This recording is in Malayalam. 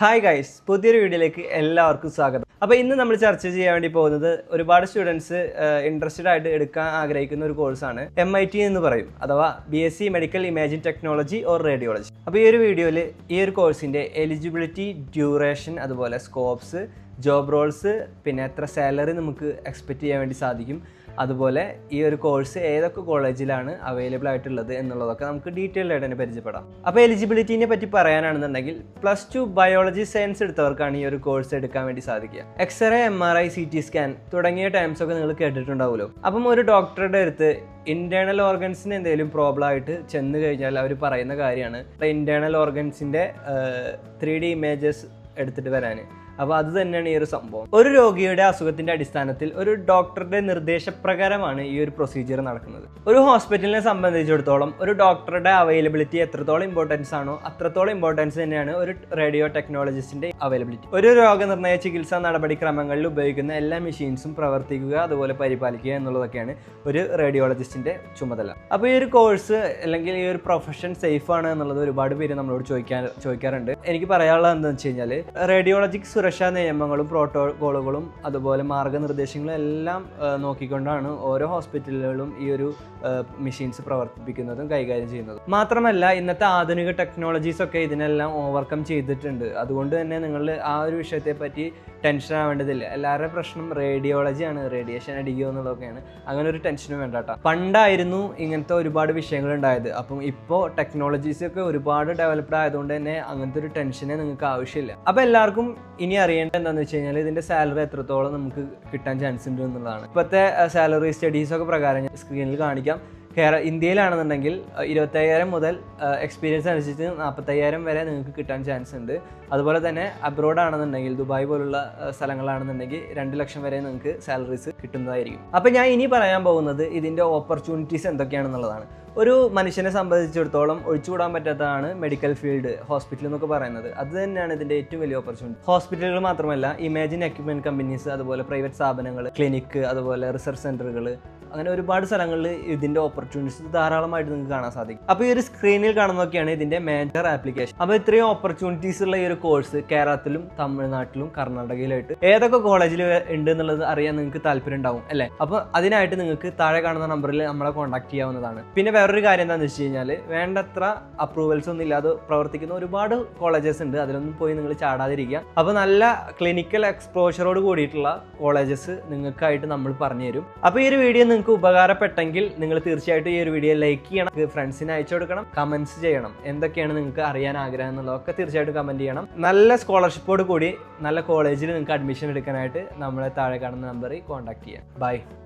ഹായ് ഗൈസ് പുതിയൊരു വീഡിയോയിലേക്ക് എല്ലാവർക്കും സ്വാഗതം. അപ്പോൾ ഇന്ന് നമ്മൾ ചർച്ച ചെയ്യാൻ വേണ്ടി പോകുന്നത് ഒരുപാട് സ്റ്റുഡൻസ് ഇൻട്രസ്റ്റഡ് ആയിട്ട് എടുക്കാൻ ആഗ്രഹിക്കുന്ന ഒരു കോഴ്സാണ് എം ഐ ടി എന്ന് പറയും അഥവാ B S C medical imaging technology or radiology അപ്പോൾ ഈ ഒരു വീഡിയോയിൽ ഈ ഒരു കോഴ്സിന്റെ എലിജിബിലിറ്റി ഡ്യൂറേഷൻ അതുപോലെ സ്കോപ്സ് ജോബ് റോൾസ് പിന്നെ എത്ര സാലറി നമുക്ക് എക്സ്പെക്റ്റ് ചെയ്യാൻ വേണ്ടി സാധിക്കും അതുപോലെ ഈ ഒരു കോഴ്സ് ഏതൊക്കെ കോളേജിലാണ് അവൈലബിൾ ആയിട്ടുള്ളത് എന്നുള്ളതൊക്കെ നമുക്ക് ഡീറ്റെയിൽഡ് ആയിട്ട് തന്നെ പരിചയപ്പെടാം. അപ്പോൾ എലിജിബിലിറ്റിനെ പറ്റി പറയാനാണെന്നുണ്ടെങ്കിൽ പ്ലസ് ടു ബയോളജി സയൻസ് എടുത്തവർക്കാണ് ഈ ഒരു കോഴ്സ് എടുക്കാൻ വേണ്ടി സാധിക്കുക. X-ray M R I C T scan തുടങ്ങിയ ടൈംസ് ഒക്കെ നിങ്ങൾ കേട്ടിട്ടുണ്ടാവുമല്ലോ. അപ്പം ഒരു ഡോക്ടറുടെ അടുത്ത് ഇന്റേണൽ ഓർഗൻസിന് എന്തെങ്കിലും പ്രോബ്ലം ആയിട്ട് ചെന്ന് കഴിഞ്ഞാൽ അവർ പറയുന്ന കാര്യമാണ്. ഇന്റേണൽ ഓർഗൻസിന്റെ ത്രീ ഡി ഇമേജസ് എടുത്തിട്ട് വരാൻ അപ്പോൾ അത് തന്നെയാണ് ഈ ഒരു സംഭവം. ഒരു രോഗിയുടെ അസുഖത്തിന്റെ അടിസ്ഥാനത്തിൽ ഒരു ഡോക്ടറുടെ നിർദ്ദേശപ്രകാരമാണ് ഈ ഒരു പ്രൊസീജിയർ നടക്കുന്നത്. ഒരു ഹോസ്പിറ്റലിനെ സംബന്ധിച്ചിടത്തോളം ഒരു ഡോക്ടറുടെ അവൈലബിലിറ്റി എത്രത്തോളം ഇമ്പോർട്ടൻസ് ആണോ അത്രത്തോളം ഇമ്പോർട്ടൻസ് തന്നെയാണ് ഒരു റേഡിയോ ടെക്നോളജിസ്റ്റിന്റെ അവൈലബിലിറ്റി ഒരു രോഗനിർണയ ചികിത്സാ നടപടിക്രമങ്ങളിൽ ഉപയോഗിക്കുന്ന എല്ലാ മെഷീൻസും പ്രവർത്തിക്കുക അതുപോലെ പരിപാലിക്കുക എന്നുള്ളതൊക്കെയാണ് ഒരു റേഡിയോളജിസ്റ്റിന്റെ ചുമതല. അപ്പോൾ ഈ ഒരു കോഴ്സ് അല്ലെങ്കിൽ ഈ ഒരു പ്രൊഫഷൻ സേഫ് ആണ് എന്നുള്ളത് ഒരുപാട് പേര് നമ്മളോട് ചോദിക്കാൻ ചോദിക്കാറുണ്ട്. എനിക്ക് പറയാനുള്ളത് എന്താണെന്ന് വെച്ച് കഴിഞ്ഞാൽ റേഡിയോളജിക് സുരക്ഷാ നിയമങ്ങളും പ്രോട്ടോകോളുകളും അതുപോലെ മാർഗനിർദ്ദേശങ്ങളും എല്ലാം നോക്കിക്കൊണ്ടാണ് ഓരോ ഹോസ്പിറ്റലുകളും ഈ ഒരു മെഷീൻസ് പ്രവർത്തിപ്പിക്കുന്നതും കൈകാര്യം ചെയ്യുന്നതും. മാത്രമല്ല ഇന്നത്തെ ആധുനിക ടെക്നോളജീസ് ഒക്കെ ഇതിനെല്ലാം ഓവർകം ചെയ്തിട്ടുണ്ട്. അതുകൊണ്ട് തന്നെ നിങ്ങൾ ആ ഒരു വിഷയത്തെ പറ്റി ടെൻഷൻ ആവേണ്ടതില്ല. എല്ലാവരുടെ പ്രശ്നം റേഡിയോളജിയാണ്. റേഡിയേഷൻ അടിക്കുക എന്നുള്ളതൊക്കെയാണ്. അങ്ങനെ ഒരു ടെൻഷനും വേണ്ട കേട്ടോ. പണ്ടായിരുന്നു ഇങ്ങനത്തെ ഒരുപാട് വിഷയങ്ങൾ ഉണ്ടായത് അപ്പം ഇപ്പോൾ ടെക്നോളജീസ് ഒക്കെ ഒരുപാട് ഡെവലപ്ഡ് ആയതുകൊണ്ട് തന്നെ അങ്ങനത്തെ ഒരു ടെൻഷനെ നിങ്ങൾക്ക് ആവശ്യമില്ല. അപ്പോൾ എല്ലാവർക്കും ഇനി അറിയേണ്ടത് എന്താണെന്ന് വെച്ച് കഴിഞ്ഞാൽ ഇതിന്റെ സാലറി എത്രത്തോളം നമുക്ക് കിട്ടാൻ ചാൻസ് ഉണ്ട് എന്നുള്ളതാണ്. ഇപ്പോഴത്തെ സാലറി സ്റ്റഡീസ് ഒക്കെ പ്രകാരം സ്ക്രീനിൽ കാണിക്കാം. കേരള ഇന്ത്യയിലാണെന്നുണ്ടെങ്കിൽ ഇരുപത്തയ്യായിരം മുതൽ എക്സ്പീരിയൻസ് അനുസരിച്ച് നാൽപ്പത്തയ്യായിരം വരെ നിങ്ങൾക്ക് കിട്ടാൻ ചാൻസ് ഉണ്ട്. അതുപോലെ തന്നെ അബ്രോഡ് ആണെന്നുണ്ടെങ്കിൽ ദുബായ് പോലുള്ള സ്ഥലങ്ങളാണെന്നുണ്ടെങ്കിൽ രണ്ട് ലക്ഷം വരെ നിങ്ങൾക്ക് സാലറീസ് കിട്ടുന്നതായിരിക്കും. അപ്പോൾ ഞാൻ ഇനി പറയാൻ പോകുന്നത് ഇതിന്റെ ഓപ്പർച്യൂണിറ്റീസ് എന്തൊക്കെയാണെന്നുള്ളതാണ്. ഒരു മനുഷ്യനെ സംബന്ധിച്ചിടത്തോളം ഒഴിച്ചുകൂടാൻ പറ്റാത്തതാണ് മെഡിക്കൽ ഫീൽഡ് ഹോസ്പിറ്റൽ എന്നൊക്കെ പറയുന്നത്. അത് തന്നെയാണ് ഇതിന്റെ ഏറ്റവും വലിയ ഓപ്പർച്യൂണിറ്റി ഹോസ്പിറ്റലുകൾ മാത്രമല്ല ഇമാജിൻ എക്യുപ്മെന്റ് കമ്പനീസ് അതുപോലെ പ്രൈവറ്റ് സ്ഥാപനങ്ങൾ ക്ലിനിക്ക് അതുപോലെ റിസർച്ച് സെന്ററുകൾ അങ്ങനെ ഒരുപാട് സ്ഥലങ്ങളിൽ ഇതിന്റെ ഓപ്പർച്യൂണിറ്റീസ് ധാരാളമായിട്ട് നിങ്ങൾക്ക് കാണാൻ സാധിക്കും. അപ്പോൾ ഈ ഒരു സ്ക്രീനിൽ കാണുന്നതൊക്കെയാണ് ഇതിന്റെ മേജർ ആപ്ലിക്കേഷൻ അപ്പോൾ ഇത്രയും ഓപ്പർച്യൂണിറ്റീസ് ഉള്ള ഈ ഒരു കോഴ്സ് കേരളത്തിലും തമിഴ്നാട്ടിലും കർണാടകയിലായിട്ട് ഏതൊക്കെ കോളേജിൽ ഉണ്ട് എന്നുള്ളത് അറിയാൻ നിങ്ങൾക്ക് താല്പര്യം ഉണ്ടാവും അല്ലേ? അപ്പോൾ അതിനായിട്ട് നിങ്ങൾക്ക് താഴെ കാണുന്ന നമ്പറിൽ നമ്മളെ കോൺടാക്ട് ചെയ്യാവുന്നതാണ്. പിന്നെ വേറൊരു കാര്യം എന്താണെന്ന് വെച്ച് കഴിഞ്ഞാൽ വേണ്ടത്ര അപ്രൂവൽസ് ഒന്നും ഇല്ലാതെ പ്രവർത്തിക്കുന്ന ഒരുപാട് കോളേജസ് ഉണ്ട്. അതിലൊന്നും പോയി നിങ്ങൾ ചാടാതിരിക്കുക. അപ്പോൾ നല്ല ക്ലിനിക്കൽ എക്സ്പോഷറോട് കൂടിയിട്ടുള്ള കോളേജസ് നിങ്ങൾക്കായിട്ട് നമ്മൾ പറഞ്ഞു തരും അപ്പോൾ ഈ ഒരു വീഡിയോ നിങ്ങൾക്ക് ഉപകാരപ്പെട്ടെങ്കിൽ നിങ്ങൾ തീർച്ചയായിട്ടും ഈ ഒരു വീഡിയോ ലൈക്ക് ചെയ്യണം. ഫ്രണ്ട്സിന് അയച്ചു കൊടുക്കണം. കമൻസ് ചെയ്യണം. എന്തൊക്കെയാണ് നിങ്ങൾക്ക് അറിയാൻ ആഗ്രഹം എന്നുള്ളതൊക്കെ തീർച്ചയായിട്ടും കമന്റ് ചെയ്യണം. നല്ല സ്കോളർഷിപ്പോട് കൂടി നല്ല കോളേജിൽ നിങ്ങൾക്ക് അഡ്മിഷൻ എടുക്കാനായിട്ട് നമ്മളെ താഴെ കാണുന്ന നമ്പറിൽ കോൺടാക്ട് ചെയ്യാം. ബൈ